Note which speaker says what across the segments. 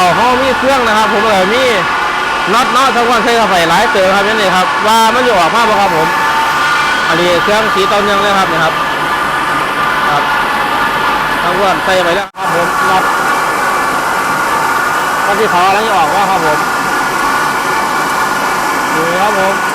Speaker 1: เขาเขามีเครื่องนะครับ ผมเลยมีน็อตน็อตทั้งวันใส่เข้ไฟหลายเต๋อครับนี่นี่ครับว่ามันอยู่ออกมาบ่ครับผม อันนี้เครื่องสีต้นยังเลยครับนี่ครับครับทั้งวันใส่ไปแล้วครับผมน็อตก็ที่เขาแล้วจะออกว่าครับผมดูครับผม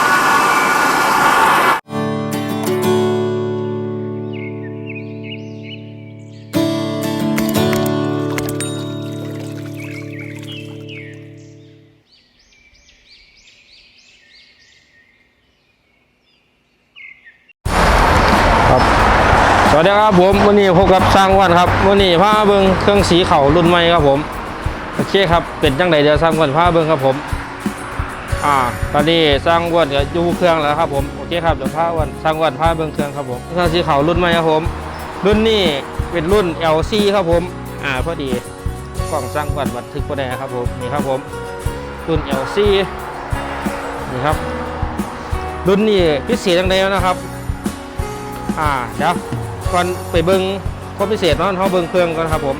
Speaker 1: วัสดีครับผมวันนี้พบกับสร้างวันครับวันนี้พาเบิ้งเครื่องสีเข่ารุ่นใหม่ครับผมโอเคครับเป็นจังไดเดี๋ยวสร้างวันพาเบิ้งครับผมอ่าตอนนี้สร้างวันก็อยู่เครื่องแล้วครับผมโอเคครับเดี๋ยวพาวันสร้างวันพาเบิ้งเครื่องครับผมเครื่องสีเข่ารุ่นใหม่ครับผม รุ่นนี้เป็นรุ่น LC ครับผมอ่าพอดีกล้องสร้างวันบันทึกพอได้ครับผมนี่ครับผมรุ่น LC นี่ครับ รุ่นนี้พิเศษจังไดนะครับ อ่าเดี๋ยว ก่อนไปเบิ้งข้อพิเศษเนาะเขาเบิ้งเครื่องก่อนครับผม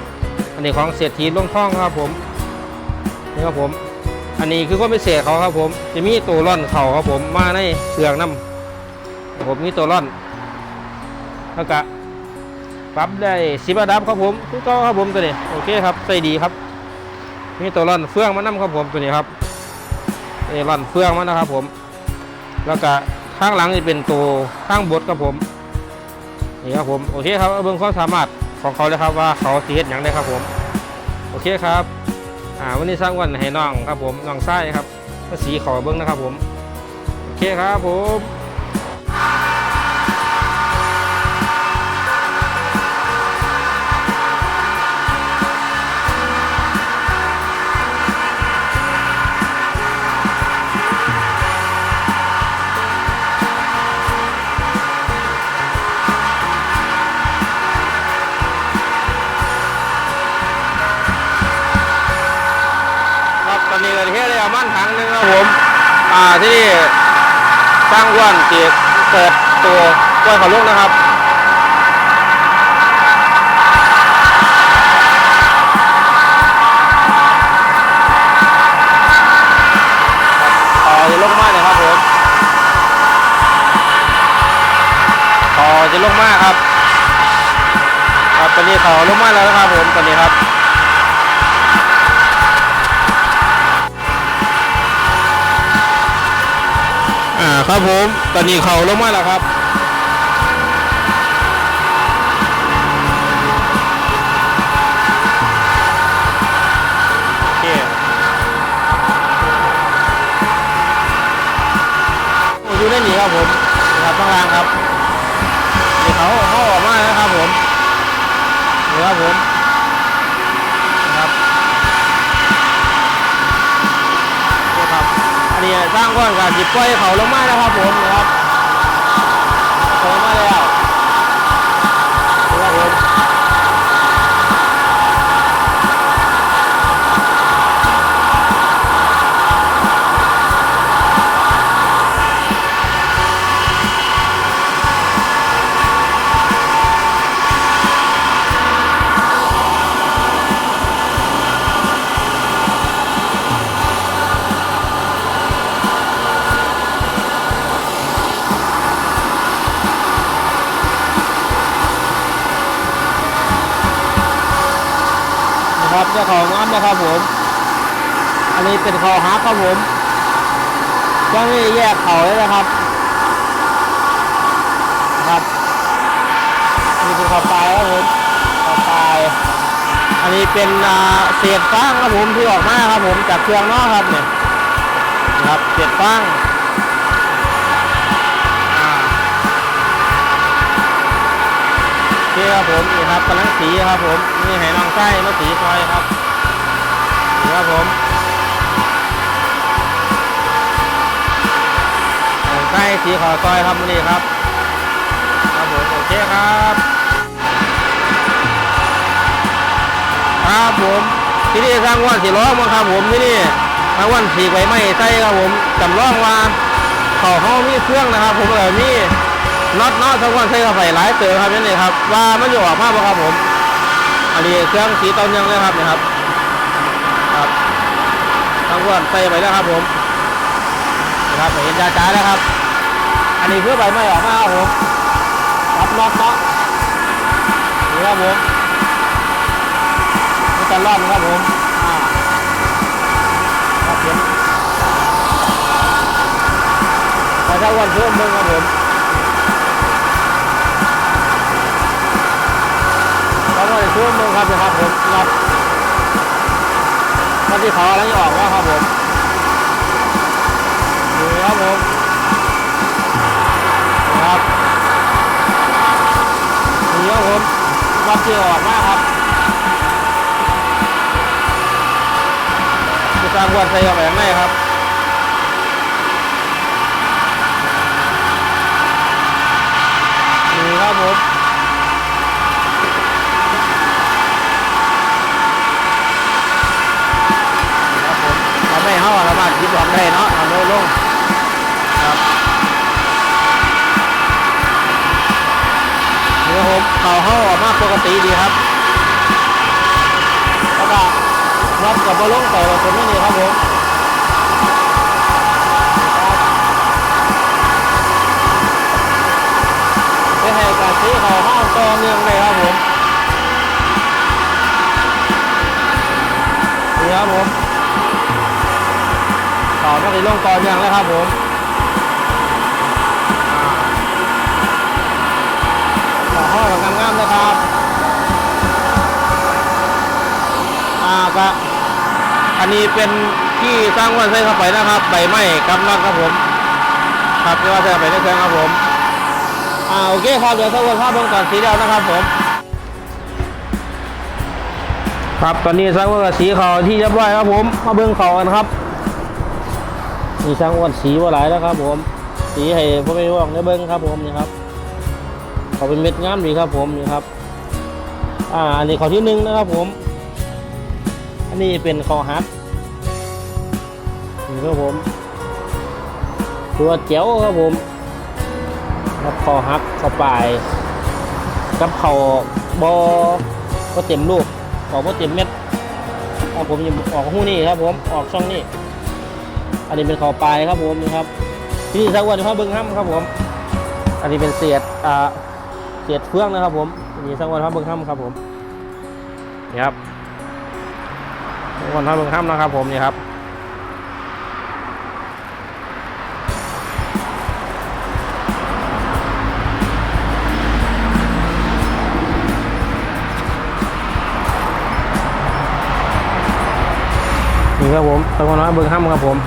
Speaker 1: อันนี้ของเศรษฐีลงท่องครับผมนี่ครับผม อันนี้คือข้อพิเศษเขาครับผม จะมีตัวร่อนเข่าครับผมมาในเครื่องน้ำผมมีตัวร่อนแล้วก็ปรับได้สิบระดับครับผมทุกตัวครับผมตัวนี้โอเคครับใส่ดีครับ มีตัวร่อนเฟืองมานํครับผมตัวนี้ครับเอร่อนเฟืองมานะครับผม แล้วก็ข้างหลังจะเป็นตัวข้างบดครับผม นี่ครับผมโอเคครับเอาเบิ่งความสามารถของเขาเลยครับว่าเขาสีเห็ดอย่างไรครับผมโอเคครับอ่าวันนี้สร้างวันให้น้องครับผมน้องไส้ครับก็สีขอเบิ้งนะครับผมโอเคครับผม ประมาณถังหนึ่งครับผม อ่าที่นี่สร้างอ้วนจีเปิดตัวกล้วยขาลูกนะครับต่อจะลงมากเลยครับผมต่อจะลงมากครับ ครับตอนนี้ต่อลงมากแล้วนะครับผมตอนนี้ครับ ครับผม ตอนนี้เขาลงมาแล้วครับอเคอยู่ได้หนีครับผมครับข้างล่างครับนี่เขาเขาออกมาแล้วครับผมนี่ครับผม สร้างก้อนกับจิบก้อยเขาลงมาแล้วครับผมนะครับ ครับเจ้าของงานนะครับผม อันนี้เป็นคอฮักครับผมก็ไม่แยกเขาเลยนะครับครับนนี้เป็นขอบปลายครับผมขอบปลายอันนี้เป็นเศษฟางครับผมที่ออกมาครับผมจากเครื่องนอกครับเนี่ยครับเศษฟาง ครับผมนี่ครับกำลังสีครับผมนี่ให้น้องไส้มาสีซอยครับนี่ครับผมน้องไส้สีขอซอยครับนี่ครับครับผมโอเคครับครับผมที่นี่สร้างวันสีล้อมาครับผมที่นี่สร้างวันสีใบไม้ใส่ครับผมจำลองว่าเขาเขามีเครื่องนะครับ ผมเลยมี น็อตน็อตสร้งวันใส่เข้าไปหลายเต๋อครับนี่เลยครับ ว่ามันอยู่ออกมาบ่ครับผม อันนี้เครื่องสีต้นยังเลยครับเนะครับ ครับทั้งวันใส่ไปแล้วครับผมนะครับเห็นจ้าจ้าแล้วครับ อันนี้เพื่อใบไม้ออกมาครับผมรับน็อตเนาะนี่ครับผมนี่จะรอดครับผมอ่าครับผมแต่ถ้าวันเพิ่มมึงครับผม ครับนะครับผมน็อตอตที่เขาอะไรออกแล้วครับผมนี่ครับผมครับนี่ครับผมรับเจียออกมากครับจะสร้างวันใส่ออกไปยังไงครับ นี่ครับผมครับผมเราไม่เข้าเรามาคิดออก ได้เนาะเอาโน้ลงครับเนื้อผมเขาห้าออกมาปกติดีครับแล้วก็รับกับบอลลงใส่ไว้คนนี้นี่ครับผมเป็นให้การซื้อเขาห้าต่อเนื่องเลยครับผมนี่ครับผม เขาไม่ได้ลงต่อเนื่องแล้วครับผมอ่าขอห้อแบบงามๆนะครับอ่าก็อันนี้เป็นที่สร้างวันใส่เข้าไปนะครับใบไม้กับน็อตครับผมครับที่ว่าใส่เข้าไปในเครื่องครับผมอ่าโอเคครับเดี๋ยวสรุปภาพเบื้องก่อนสีเดียวนะครับผมครับตอนนี้สร้างวันกับสีเขาที่เรียบร้อยครับผมมาเบื้องเขากันครับ นี่สร้างวันสีว่าหลายแล้วครับผม สีให้พ่อไม่บอกในเบื้งครับผมนี่ครับเขาเป็นเม็ดงามดีครับผมนี่ครับ อ่าอันนี้เขาที่หนึ่งนะครับผม อันนี้เป็นคอฮัทนี่ครับผมตัวเจ๋วครับผมครับคอฮักคอปลายกับเขาบอก็เต็มลูกออกก็เต็มเม็ดครับผมออกหูนี่ครับผมออกช่องนี้ อันนี้เป็นคอปลายครับผมนี่ครับที่นี่สักวันพระเบิ้งห้ำครับผม อันนี้เป็นเศษอ่าเจ็ดเฟืองนะครับ ผมมีสังวันพระเบิงห้ำครับผมนี่ครับสังวันพระเบิงห้ำนะครับ ผมนี่ครับนี่ครับผมสังวันพระเบิงห้ำครับผม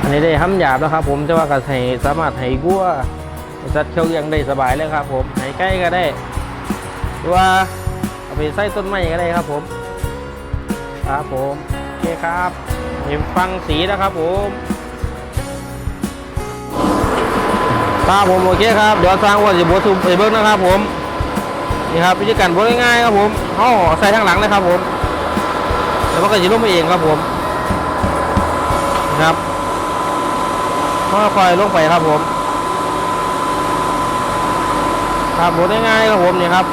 Speaker 1: อันนี้ได้ห้ำหยาบแล้วครับ ผมจะว่ากับให้สามารถให้กัวสัตว์เคี้ยวเลี้ยงได้สบายเลยครับ ผมไหนใกล้ก็ได้หรือว่าเอาไปใส่ต้นไม้ก็ได้ครับผม ครับผมโอเคครับเห็นฟังสีนะครับผมครับผมโอเคครับ เดี๋ยวสร้างว่าจะบดทุบไปเบิ้งนะครับผม นี่ครับวิธีการบดง่ายๆครับผมห่อใส่ข้างหลังเลยครับผม แล้วมันก็จะลงไปเองครับผมนะครับ ค่อยๆลงไปครับผมครับหมง่ายๆครับผมนี่ครับ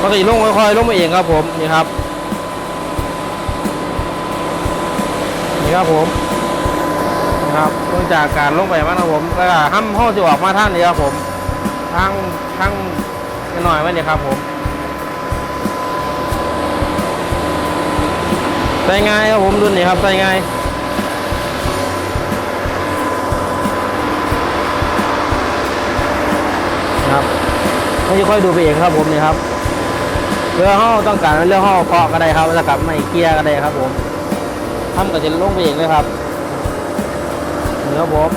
Speaker 1: มันก็จะลงค่อยๆลงมาเองครับผมนี่ครับนี่ครับผมนี่ครับเนื่องจากการลงไปมันครับผมแล้วก็ห้ำห้องจะออกมาท่างนี้ครับผมทางทางหน่อยไว้เนี่ยครับผมใส่ง่ายครับผมรุ่นนี้ครับใส่ง่าย ไม่ค่อยดูไปเองครับผมนี่ครับเรือห้อต้องการเรือห้อเคาะก็ได้ครับแล้วกับไม่เกียร์ก็ได้ครับผมทำก็จะลงไปเองเลยครับนี่ครับผม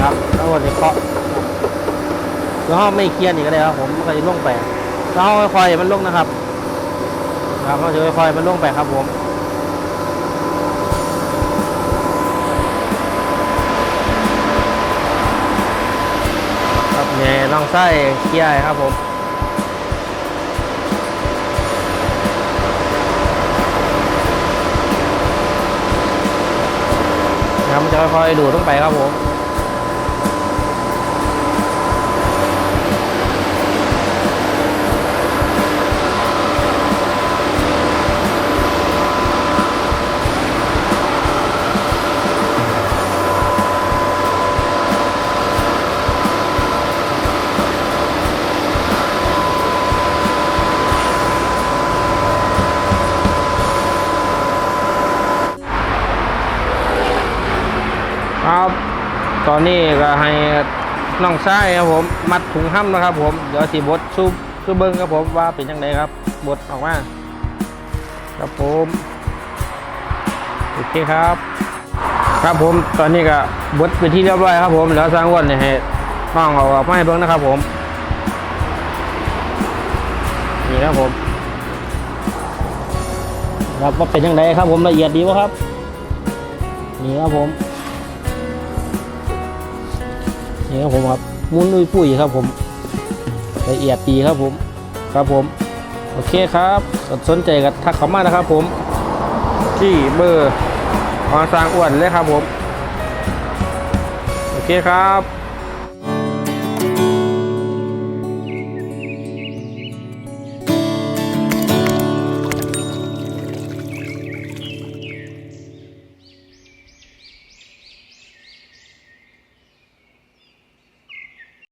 Speaker 1: ครับแล้ววันนี้เคาะเรือห้อไม่เกียร์นี่ก็ได้ครับผมมันก็จะลงไปแล้วห้อค่อยๆมันลงนะครับครับเราจะค่อยๆมันลงไปครับผม ครับเนี่ยลองไส้เคี่ยครับผมครับมันจะค่อยๆดูดลงไปครับผม ครับ ตอนนี้ก็ให้น้องชายครับผม มัดถุงห้ำนะครับ ผม เดี๋ยวสีบดซูซูเบิ้งครับผมว่าเป็นยังไงครับ บดออกมาครับผมโอเคครับ ครับผมตอนนี้ก็บดไปที่เรียบร้อยครับ ผมแล้วสร้างวันเนี่ยให้น้องเอาออกมาให้เบิ้งนะครับ ผมนี่ครับผมครับว่าเป็นยังไงครับ ผมละเอียดดีวะครับ นี่ครับผม นี่ครับผมครับมุนลุยปุ๋ยครับผมละเอียดดีครับผมครับผม โอเคครับสนใจกับทักเขามานะครับผม ที่เบอร์มาสร้างอ้วนเลยครับผม โอเคครับ